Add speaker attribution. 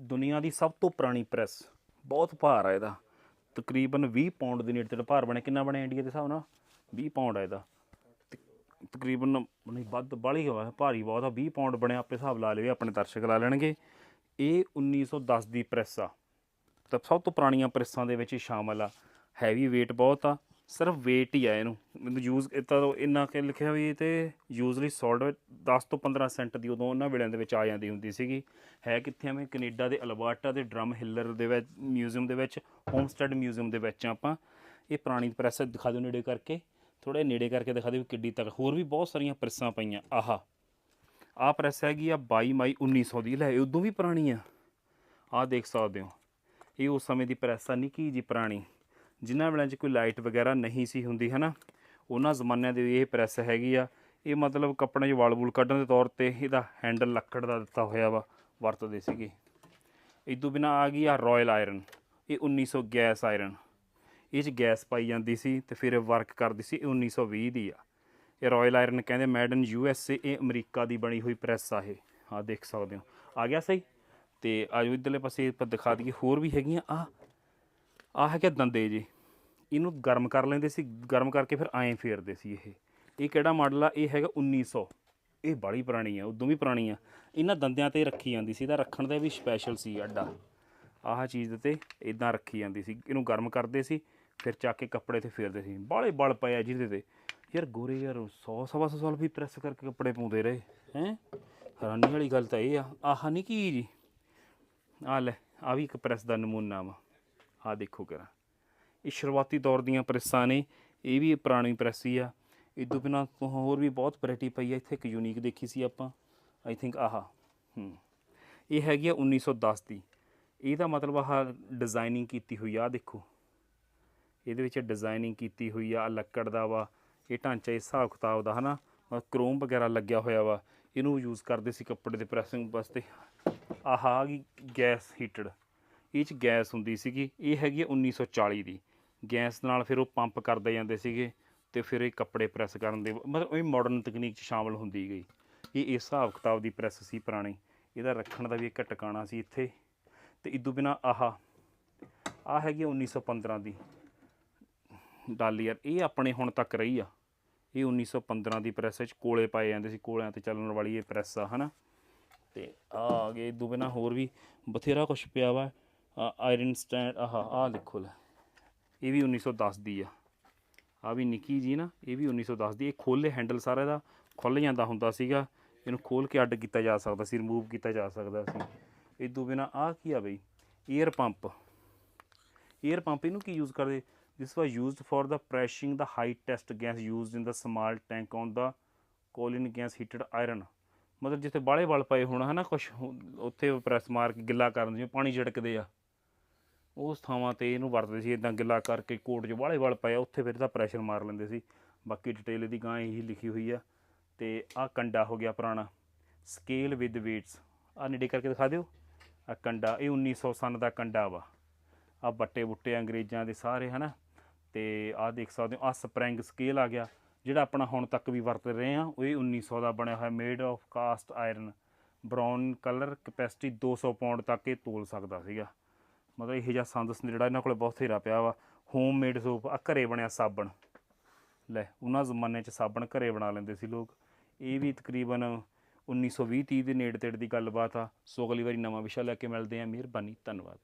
Speaker 1: ਦੁਨੀਆ ਦੀ ਸਭ ਤੋਂ ਪੁਰਾਣੀ ਪ੍ਰੈਸ। ਬਹੁਤ ਭਾਰ ਆ ਇਹਦਾ। ਤਕਰੀਬਨ 20 ਪਾਉਂਡ ਦੇ ਨੇੜੇ ਤੇੜੇ ਭਾਰ ਬਣਿਆ। ਕਿੰਨਾ ਬਣਿਆ ਇੰਡੀਆ ਦੇ ਹਿਸਾਬ ਨਾਲ? 20 ਪਾਉਂਡ ਆ ਇਹਦਾ। ਤਕ- ਤਕਰੀਬਨ ਨਹੀਂ, ਵੱਧ ਬਾਲੀ ਹੋਇਆ ਭਾਰੀ ਬਹੁਤ ਆ। 20 ਪਾਉਂਡ ਬਣਿਆ, ਆਪੇ ਹਿਸਾਬ ਲਾ ਲਿਓ ਆਪਣੇ ਦਰਸ਼ਕ ਲਾ ਲੈਣਗੇ। ਇਹ 1910 ਦੀ ਪ੍ਰੈਸ ਆ। ਤਾਂ ਸਭ ਤੋਂ ਪੁਰਾਣੀਆਂ ਪ੍ਰੈਸਾਂ ਦੇ ਵਿੱਚ ਇਹ ਸ਼ਾਮਲ ਆ। ਹੈਵੀ weight ਬਹੁਤ ਆ। ਸਿਰਫ weight ਹੀ ਆ ਇਹਨੂੰ। ਮੈਨੂੰ ਯੂਜ਼ ਤਾਂ ਇੰਨਾ ਕਿ ਲਿਖਿਆ ਵੀ ਇਹ ਤੇ ਯੂਜ਼ਲੀ ਸੋਲਡ 10 ਤੋਂ 15 ਸੈਂਟ ਦੀ ਉਦੋਂ ਉਹਨਾਂ ਵੇਲਿਆਂ ਦੇ ਵਿੱਚ ਆ ਜਾਂਦੀ ਹੁੰਦੀ ਸੀਗੀ। ਹੈ ਕਿੱਥੇ ਐਵੇਂ? ਕੈਨੇਡਾ ਦੇ ਅਲਬਰਟਾ ਦੇ ਡਰਮ ਹਿੱਲਰ ਦੇ ਵਿੱਚ, ਮਿਊਜ਼ੀਅਮ ਦੇ ਵਿੱਚ, ਹੋਮਸਟੈਡ ਮਿਊਜ਼ੀਅਮ ਦੇ ਵਿੱਚ ਆ ਆਪਾਂ ਇਹ ਪੁਰਾਣੀ ਪ੍ਰੈਸ ਦਿਖਾ ਦਿਓ ਨੇੜੇ ਕਰਕੇ। ਥੋੜੇ ਨੇੜੇ ਕਰਕੇ ਦਿਖਾ ਦਿਓ ਕਿੱਡੀ ਤੱਕ ਹੋਰ ਵੀ ਬਹੁਤ ਸਾਰੀਆਂ ਪ੍ਰੈਸਾਂ ਪਈਆਂ। ਆਹਾ, ਆਹ ਪ੍ਰੈਸ ਹੈਗੀ ਆ 22 ਮਈ 1900 ਦੀ। ਲੈ ਉਦੋਂ ਵੀ ਪੁਰਾਣੀ ਆ। ਆਹ ਦੇਖ ਸਕਦੇ ਹੋ। ਇਹ ਉਸ ਸਮੇਂ ਦੀ ਪ੍ਰੈਸ ਆ, ਨਿੱਕੀ ਜੀ ਪੁਰਾਣੀ। ਜਿਨ੍ਹਾਂ ਵੇਲੇ 'ਚ ਕੋਈ ਲਾਈਟ ਵਗੈਰਾ ਨਹੀਂ ਸੀ ਹੁੰਦੀ ਹਨਾ ਉਹਨਾਂ ਜ਼ਮਾਨਿਆਂ ਦੀ ਇਹ ਪ੍ਰੈਸ ਹੈਗੀ ਆ। ਇਹ ਮਤਲਬ ਕੱਪੜੇ 'ਚ ਵਾਲ ਵੂਲ ਕੱਢਣ ਦੇ ਤੌਰ ਤੇ ਇਹਦਾ ਹੈਂਡਲ ਲੱਕੜ ਦਾ ਦਿੱਤਾ ਹੋਇਆ ਵਾ, ਵਰਤਦੇ ਸੀਗੇ। ਇਦੋਂ ਬਿਨਾ ਆ ਗਈ ਆ ਰਾਇਲ ਆਇਰਨ ਇਹ 1900 ਗੈਸ ਆਇਰਨ ਇਹ 'ਚ ਗੈਸ ਪਾਈ ਜਾਂਦੀ ਸੀ ਤੇ ਫਿਰ ਵਰਕ ਕਰਦੀ ਸੀ, ਇਹ 1920 ਦੀ ਆ। ਇਹ ਰਾਇਲ ਆਇਰਨ ਕਹਿੰਦੇ made in U S A ਇਹ ਅਮਰੀਕਾ ਦੀ ਬਣੀ ਹੋਈ ਪ੍ਰੈਸ ਆ ਇਹ। ਆ ਦੇਖ ਸਕਦੇ ਹੋ। ਆ ਗਿਆ ਸਹੀ? ਤੇ ਆਜੋ ਇਧਰਲੇ ਪਾਸੇ ਆਪਾਂ ਦਿਖਾ ਦਈਏ, ਹੋਰ ਵੀ ਹੈਗੀਆਂ। ਆ ਆ ਹੈਗੇ ਦੰਦੇ ਜੀ। ਇਹਨੂੰ ਗਰਮ ਕਰ ਲੈਂਦੇ ਸੀ, ਗਰਮ ਕਰਕੇ ਫਿਰ ਐਂ ਫੇਰਦੇ ਸੀ ਇਹ। ਇਹ ਕਿਹੜਾ ਮਾਡਲ ਆ? ਇਹ ਹੈਗਾ 1900 ਇਹ ਬੜੀ ਪੁਰਾਣੀ ਆ ਉਦੋਂ ਵੀ ਪੁਰਾਣੀ ਆ। ਇਹਨਾਂ ਦੰਦਿਆਂ ਤੇ ਰੱਖੀ ਜਾਂਦੀ ਸੀ, ਇਹਦਾ ਰੱਖਣ ਦਾ ਵੀ ਸਪੈਸ਼ਲ ਸੀ ਅੱਡਾ। ਆਹ ਚੀਜ਼ ਤੇ ਇਦਾਂ ਰੱਖੀ ਜਾਂਦੀ ਸੀ। ਇਹਨੂੰ ਗਰਮ ਕਰਦੇ ਸੀ, ਫਿਰ ਚੱਕ ਕੇ ਕੱਪੜੇ ਤੇ ਫੇਰਦੇ ਸੀ। ਬਾਲੇ ਬਲ ਪਏ ਆ ਜਿਹਦੇ ਤੇ। ਯਾਰ ਗੋਰੇ ਯਾਰ 100 ਸਵਾ ਸੌ ਸਾਲ ਵੀ ਪ੍ਰੈਸ ਕਰਕੇ ਕੱਪੜੇ ਪਾਉਂਦੇ ਰਹੇ। ਹੈ? ਹੈਰਾਨੀ ਵਾਲੀ ਗੱਲ ਤਾਂ ਇਹ ਆ। ਆਹ ਨਹੀਂ ਕੀ ਜੀ? ਆ ਲੈ ਆ ਵੀ ਇੱਕ ਪ੍ਰੈਸ ਦਾ ਨਮੂਨਾ ਵਾ। ਆ ਦੇਖੋ ਕਰਾ ਇਹ ਸ਼ੁਰੂਆਤੀ ਦੌਰ ਦੀਆਂ ਪ੍ਰੈਸਾਂ ਨੇ। ਇਹ ਵੀ ਪੁਰਾਣੀ ਪ੍ਰੈਸ ਹੀ ਆ। ਇਦੋਂ ਬਿਨਾਂ ਹੋਰ ਵੀ ਬਹੁਤ ਵੈਰਾਈਟੀ ਪਈ ਆ, ਇੱਥੇ ਇੱਕ ਯੂਨੀਕ ਦੇਖੀ ਸੀ ਆਪਾਂ। ਆਈ ਥਿੰਕ ਆਹਾ, ਹੂੰ। ਇਹ ਹੈਗੀ ਆ 1910 ਦੀ। ਇਹਦਾ ਮਤਲਬ ਆਹ ਡਿਜ਼ਾਈਨਿੰਗ ਕੀਤੀ ਹੋਈ ਆ, ਆਹ ਦੇਖੋ। ਇਹਦੇ ਵਿੱਚ ਡਿਜ਼ਾਈਨਿੰਗ ਕੀਤੀ ਹੋਈ ਆ ਲੱਕੜ ਦਾ ਵਾ, ਇਹ ਢਾਂਚਾ ਇਸ ਹਿਸਾਬ ਕਿਤਾਬ ਦਾ, ਹਨਾ। ਕਰੋਮ ਵਗੈਰਾ ਲੱਗਿਆ ਹੋਇਆ ਵਾ। ਇਹਨੂੰ ਯੂਜ਼ ਕਰਦੇ ਸੀ ਕੱਪੜੇ ਦੇ ਪ੍ਰੈਸਿੰਗ ਵਾਸਤੇ। ਆਹ ਆ ਗਈ ਗੈਸ ਹੀਟਡ ਇਹ ਚ ਗੈਸ ਹੁੰਦੀ ਸੀਗੀ। ਇਹ ਹੈਗੀ ਆ 1940 ਦੀ। ਗੈਸ ਨਾਲ ਫਿਰ ਉਹ ਪੰਪ ਕਰਦੇ ਜਾਂਦੇ ਸੀਗੇ। ਤੇ ਫਿਰ ਇਹ ਕੱਪੜੇ ਪ੍ਰੈਸ ਕਰਨ ਦੇ ਮਤਲਬ ਇਹ ਮਾਡਰਨ ਤਕਨੀਕ ਚ ਸ਼ਾਮਲ ਹੁੰਦੀ ਗਈ। ਇਹ ਇਸ ਹਿਸਾਬ ਕਿਤਾਬ ਦੀ ਪ੍ਰੈਸ ਸੀ ਪੁਰਾਣੀ। ਇਹਦਾ ਰੱਖਣ ਦਾ ਵੀ ਇੱਕ ਟਿਕਾਣਾ ਸੀ ਇੱਥੇ। ਤੇ ਇਦੋਂ ਬਿਨਾ ਆਹ ਆ ਹੈਗੀ ਆ 1915 ਦੀ ਡਾਲੀਅਰ ਇਹ ਆਪਣੇ ਹੁਣ ਤੱਕ ਰਹੀ ਆ। ਇਹ 1915 ਦੀ ਪ੍ਰੈਸ ਵਿੱਚ ਕੋਲੇ ਪਾਏ ਜਾਂਦੇ ਸੀ। ਕੋਲਿਆਂ ਤੇ ਚੱਲਣ ਵਾਲੀ ਇਹ ਪ੍ਰੈਸ ਆ, ਹਨਾ? ਤੇ ਆ ਆ ਗਏ। ਇਦੋਂ ਬਿਨਾ ਹੋਰ ਵੀ ਬਥੇਰਾ ਕੁਝ ਪਿਆ ਵਾ। ਆਇਰਨ ਸਟੈਂਡ ਆਹ ਆ ਲਿਖੋ ਲੈ। ਇਹ ਵੀ 1910 ਦੀ ਆ। ਆ ਵੀ ਨਿੱਕੀ ਜੀ ਨਾ, ਇਹ ਵੀ 1910 ਦੀ, ਇਹ ਖੋਲੇ ਹੈਂਡਲ ਸਾਰਾ ਇਹਦਾ ਖੁੱਲ ਜਾਂਦਾ ਹੁੰਦਾ ਸੀਗਾ, ਇਹਨੂੰ ਖੋਲ ਕੇ ਅੱਡ ਕੀਤਾ ਜਾ ਸਕਦਾ ਸੀ ਰਿਮੂਵ ਕੀਤਾ ਜਾ ਸਕਦਾ ਸੀ। ਇਦੋਂ ਬਿਨਾ ਆ ਕੀ ਆ ਬਈ? 에ਅਰ ਪੰਪ 에ਅਰ ਪੰਪ ਇਹਨੂੰ ਕੀ ਯੂਜ਼ ਕਰਦੇ? This was used for the pressing the high test gas used in the small tank on the colin gas heated iron ਮਤਲਬ ਜਿੱਥੇ ਬਾਲੇ ਵਲ ਪਏ ਹੋਣ, ਹਨਾ ਕੁਝ ਉੱਥੇ ਪ੍ਰੈਸ ਮਾਰ ਕੇ ਗਿੱਲਾ ਕਰਨ ਜਿਵੇਂ ਪਾਣੀ ਝੜਕਦੇ ਆ। ਉਸ ਥਾਵਾਂ ਤੇ ਇਹਨੂੰ ਵਰਤਦੇ ਸੀ ਇਦਾਂ ਗਿੱਲਾ ਕਰਕੇ ਕੋਟ 'ਚ ਵਾਲੇ ਵਾਲ ਪਾਇਆ, ਉੱਥੇ ਫਿਰ ਇਹਦਾ ਪ੍ਰੈਸ਼ਰ ਮਾਰ ਲੈਂਦੇ ਸੀ। ਬਾਕੀ ਡਿਟੇਲ ਇਹਦੀ ਗਾਂ ਇਹੀ ਲਿਖੀ ਹੋਈ ਆ। ਤੇ ਆਹ ਕੰਡਾ ਹੋ ਗਿਆ ਪੁਰਾਣਾ। ਸਕੇਲ ਵਿਦ weights ਆ ਨੇੜੇ ਕਰਕੇ ਦਿਖਾ ਦਿਓ। ਆ ਕੰਡਾ, ਇਹ 1900 ਸਨ ਦਾ ਕੰਡਾ ਵਾ। ਆ ਬੱਟੇ ਬੁੱਟੇ ਅੰਗਰੇਜ਼ਾਂ ਦੇ ਸਾਰੇ, ਹਨਾ? ਤੇ ਆ ਦੇਖ ਸਕਦੇ ਹੋ ਆ ਸਪ੍ਰਿੰਗ ਸਕੇਲ ਆ ਗਿਆ। ਜਿਹੜਾ ਆਪਣਾ ਹੁਣ ਤੱਕ ਵੀ ਵਰਤ ਰਹੇ ਆ, ਉਹ ਇਹ 1900 ਦਾ ਬਣਿਆ ਹੋਇਆ made of cast iron brown colour capacity 200 pound ਤੱਕ ਇਹ ਤੋਲ ਸਕਦਾ ਸੀਗਾ। ਮਤਲਬ ਇਹ ਜਿਹਾ ਸੰਦ ਜਿਹੜਾ ਇਹਨਾਂ ਕੋਲੇ ਬਹੁਤ ਥੇਰਾ ਪਿਆ ਵਾ ਹੋਮਮੇਡ ਸੋਪ ਆ ਘਰੇ ਬਣਿਆ ਸਾਬਣ। ਲੈ, ਉਹਨਾਂ ਜ਼ਮਾਨੇ 'ਚ ਸਾਬਣ ਘਰੇ ਬਣਾ ਲੈਂਦੇ ਸੀ ਲੋਕ। ਇਹ ਵੀ ਤਕਰੀਬਨ 1920 30 ਦੇ ਨੇੜੇ ਤੇੜੇ ਦੀ ਗੱਲਬਾਤ ਆ। ਸੋ ਅਗਲੀ ਵਾਰੀ ਨਵਾਂ ਵਿਸ਼ਾ ਲੈ ਕੇ ਮਿਲਦੇ ਆ ਮਿਹਰਬਾਨੀ, ਧੰਨਵਾਦ।